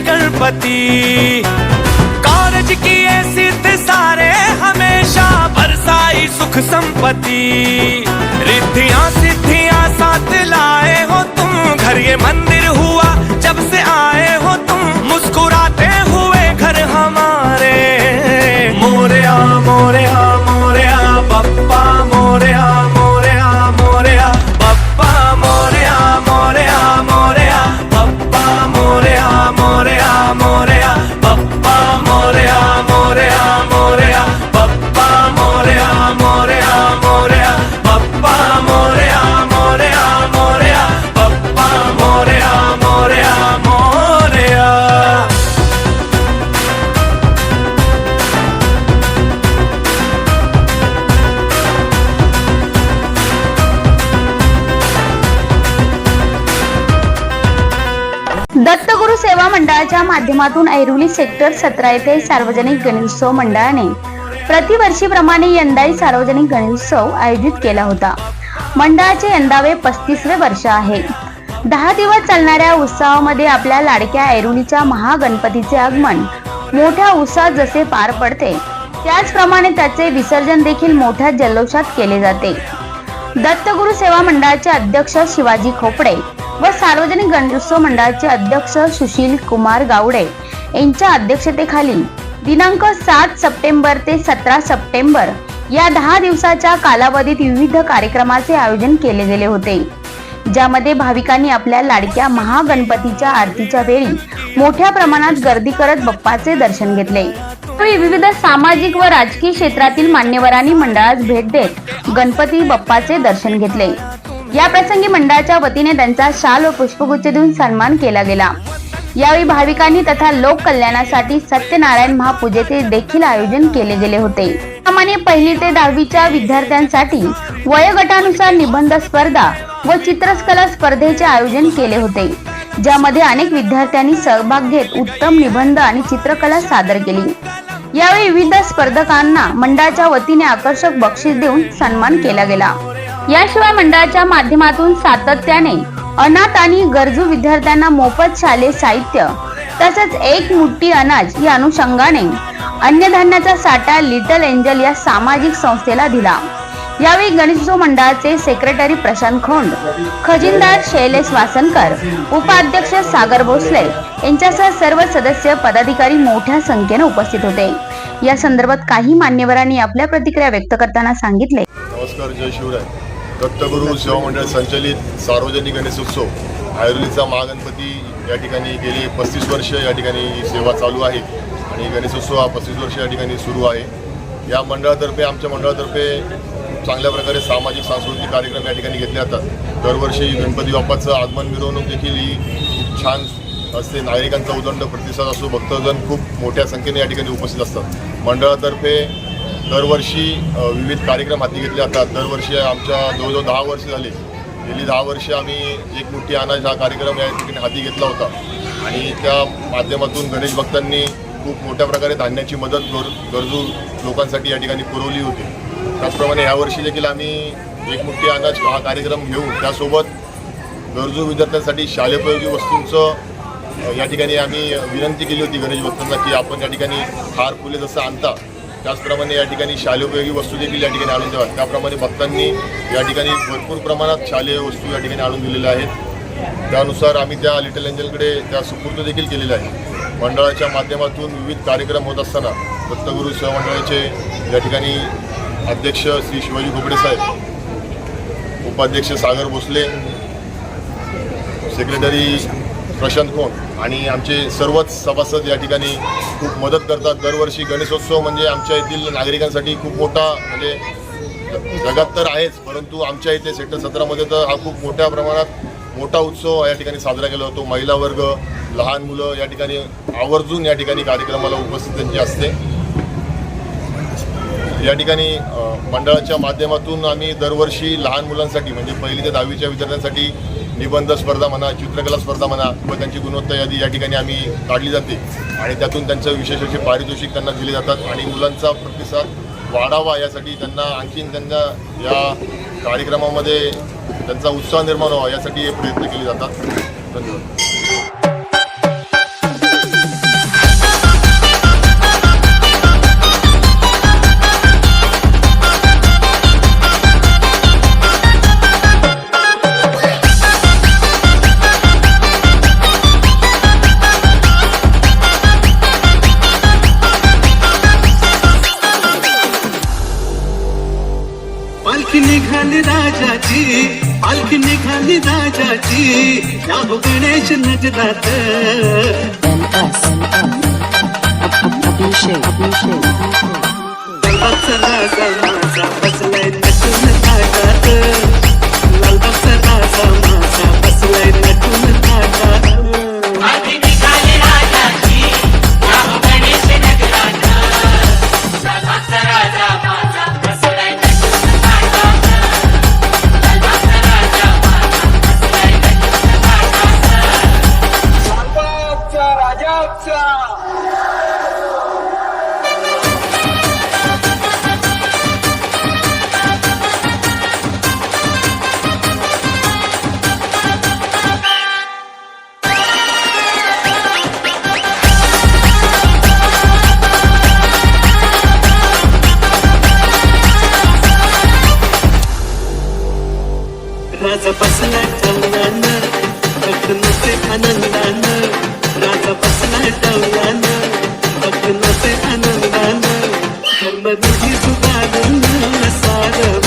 गणपति। कारज किए सिद्ध सारे हमेशा बरसाई सुख संपत्ति। रिद्धियाँ, सिद्धियाँ साथ लाए हो तुम घर, ये मंदिर हुआ सेवा मंडळाच्या माध्यमातून ऐरोली सेक्टर सतरा येथे सार्वजनिक गणेशोत्सव मंडळाने प्रतिवर्षीप्रमाणे यंदाही सार्वजनिक गणेशोत्सव आयोजित केला होता. मंडळाचे यंदावे पस्तीसवे वर्ष आहे. दहा दिवस चालणाऱ्या उत्सवामध्ये आपल्या लाडक्या ऐरोलीच्या महागणपतीचे आगमन मोठ्या उत्साहात जसे पार पडते त्याचप्रमाणे त्याचे विसर्जन देखील मोठ्या जल्लोषात केले जाते. दत्तगुरु सेवा मंडळाचे अध्यक्ष शिवाजी खोपडे व सार्वजनिक गणेशोत्सव मंडळाचे अध्यक्ष सुशील कुमार गावडे यांच्या अध्यक्षतेखाली दिनांक सात सप्टेंबर ते सतरा सप्टेंबर या दहा दिवसाच्या कालावधीत विविध कार्यक्रमाचे आयोजन केले गेले होते. ज्यामध्ये भाविकांनी आपल्या लाडक्या महागणपतीच्या आरतीच्या वेळी मोठ्या प्रमाणात गर्दी करत बप्पाचे दर्शन घेतले. विविध सामाजिक व राजकीय क्षेत्रातील मान्यवरांनी मंडळास भेट देत गणपती बाप्पाचे दर्शन घेतले. या प्रसंगी मंडळाच्या वतीने त्यांचा शाल व पुष्पगुच्छ देऊन सन्मान केला गेला. यावेळी भाविकांनी तथा लोक कल्याणासाठी सत्यनारायण महापूजेचे देखील आयोजन केले गेले होते. सामान्य पहिली ते दहावीच्या विद्यार्थ्यांसाठी वयोगटानुसार निबंध स्पर्धा व चित्रकला स्पर्धेचे आयोजन केले होते. ज्यामध्ये अनेक विद्यार्थ्यांनी सहभाग घेत उत्तम निबंध आणि चित्रकला सादर केली. यावेळी विविध स्पर्धकांना मंडळाच्या वतीने आकर्षक बक्षीस देऊन सन्मान केला गेला. याशिवाय मंडळाच्या माध्यमातून सातत्याने अनाथ आणि गरजू विद्यार्थ्यांना मोफत शालेय साहित्य तसंच एक मुठ्ठी अनाज या अनुषंगाने अन्नधान्याचा साठा लिटल एंजल या सामाजिक संस्थेला दिला. यावेळी गणेशोत्सव मंडळाचे सेक्रेटरी प्रशांत खोंड खजिनदार शैलेश वासनकर उपाध्यक्ष सागर भोसले यांच्यासह सर्व सदस्य पदाधिकारी मोठ्या संख्येने उपस्थित होते. या संदर्भात काही मान्यवरांनी आपल्या प्रतिक्रिया व्यक्त करताना सांगितले. नमस्कार जय शिवराय. दत्तगुरु सेवा मंडळ संचलित सार्वजनिक गणेशोत्सव आयुर्वेदचा महागणपती या ठिकाणी गेली पस्तीस वर्ष या ठिकाणी सेवा चालू आहे आणि गणेशोत्सव हा पस्तीस वर्ष या ठिकाणी सुरू आहे. या मंडळातर्फे आमच्या मंडळातर्फे चांगल्या प्रकारे सामाजिक सांस्कृतिक कार्यक्रम या ठिकाणी घेतले जातात. दरवर्षी गणपती बाप्पाचं आगमन मिरवणूक देखील ही खूप छान असते. नागरिकांचा उदंड प्रतिसाद असो भक्तजन खूप मोठ्या संख्येने या ठिकाणी उपस्थित असतात. मंडळातर्फे दरवर्षी विविध कार्यक्रम हाती घेतले जातात. दरवर्षी आमच्या जवळजवळ दहा वर्ष झाली. गेली दहा वर्ष आम्ही एक मोठी अनाज हा कार्यक्रम या ठिकाणी हाती घेतला होता. आणि त्या माध्यमातून गणेश भक्तांनी खूप मोठ्या प्रकारे धान्याची मदत गर गरजू लोकांसाठी या ठिकाणी पुरवली होती. त्याचप्रमाणे यावर्षी देखील आम्ही एक मोठी अनाज हा कार्यक्रम घेऊन त्यासोबत गरजू विद्यार्थ्यांसाठी शालेयोपयोगी वस्तूंचं या ठिकाणी आम्ही विनंती केली होती गणेश भक्तांना की आपण या ठिकाणी हार फुले जसं आणता त्याचप्रमाणे या ठिकाणी शालेयोपयोगी वस्तू देखील या ठिकाणी आणून द्याव्यात त्याप्रमाणे भक्तांनी या ठिकाणी भरपूर प्रमाणात शालेय वस्तू या ठिकाणी आणून दिलेल्या आहेत. त्यानुसार आम्ही त्या लिटल एंजलकडे त्या सुपूर्द देखील केलेल्या आहे मंडळाच्या माध्यमातून विविध कार्यक्रम होत असताना दत्तगुरू सेवा मंडळाचे या ठिकाणी अध्यक्ष श्री शिवाजी घोबडे साहेब उपाध्यक्ष सागर भोसले सेक्रेटरी प्रशांत कोण आणि आमचे सर्वच सभासद या ठिकाणी खूप मदत करतात. दरवर्षी गणेशोत्सव म्हणजे आमच्या येथील नागरिकांसाठी खूप मोठा म्हणजे जगात तर आहेच परंतु आमच्या इथे सेक्टर सतरामध्ये तर हा खूप मोठ्या प्रमाणात मोठा उत्सव या ठिकाणी साजरा केला जातो. महिला वर्ग लहान मुलं या ठिकाणी आवर्जून या ठिकाणी कार्यक्रमाला उपस्थित त्यांची असते. या ठिकाणी मंडळाच्या माध्यमातून आम्ही दरवर्षी लहान मुलांसाठी म्हणजे पहिली ते दहावीच्या विद्यार्थ्यांसाठी निबंध स्पर्धा म्हणा चित्रकला स्पर्धा म्हणा व त्यांची गुणवत्ता यादी या ठिकाणी आम्ही काढली जाते. आणि त्यातून त्यांचं विशेष असे पारितोषिक त्यांना दिले जातात आणि मुलांचा प्रतिसाद वाढावा यासाठी त्यांना आणखीन त्यांना या कार्यक्रमामध्ये त्यांचा उत्साह निर्माण व्हावा यासाठी हे प्रयत्न केले जातात. धन्यवाद. निघाली राजाची पालखी निघाली राजाची या हो गणेश नजरात Abhishek. लालबागचा राजा माझा बसलाय राजा बसला बसलाय भक्त नसे आनंदानं. राजा बसलाय टवल्यानं भक्तनाचे आनंदानं. धर्मविधी जुगारून सारं विसरून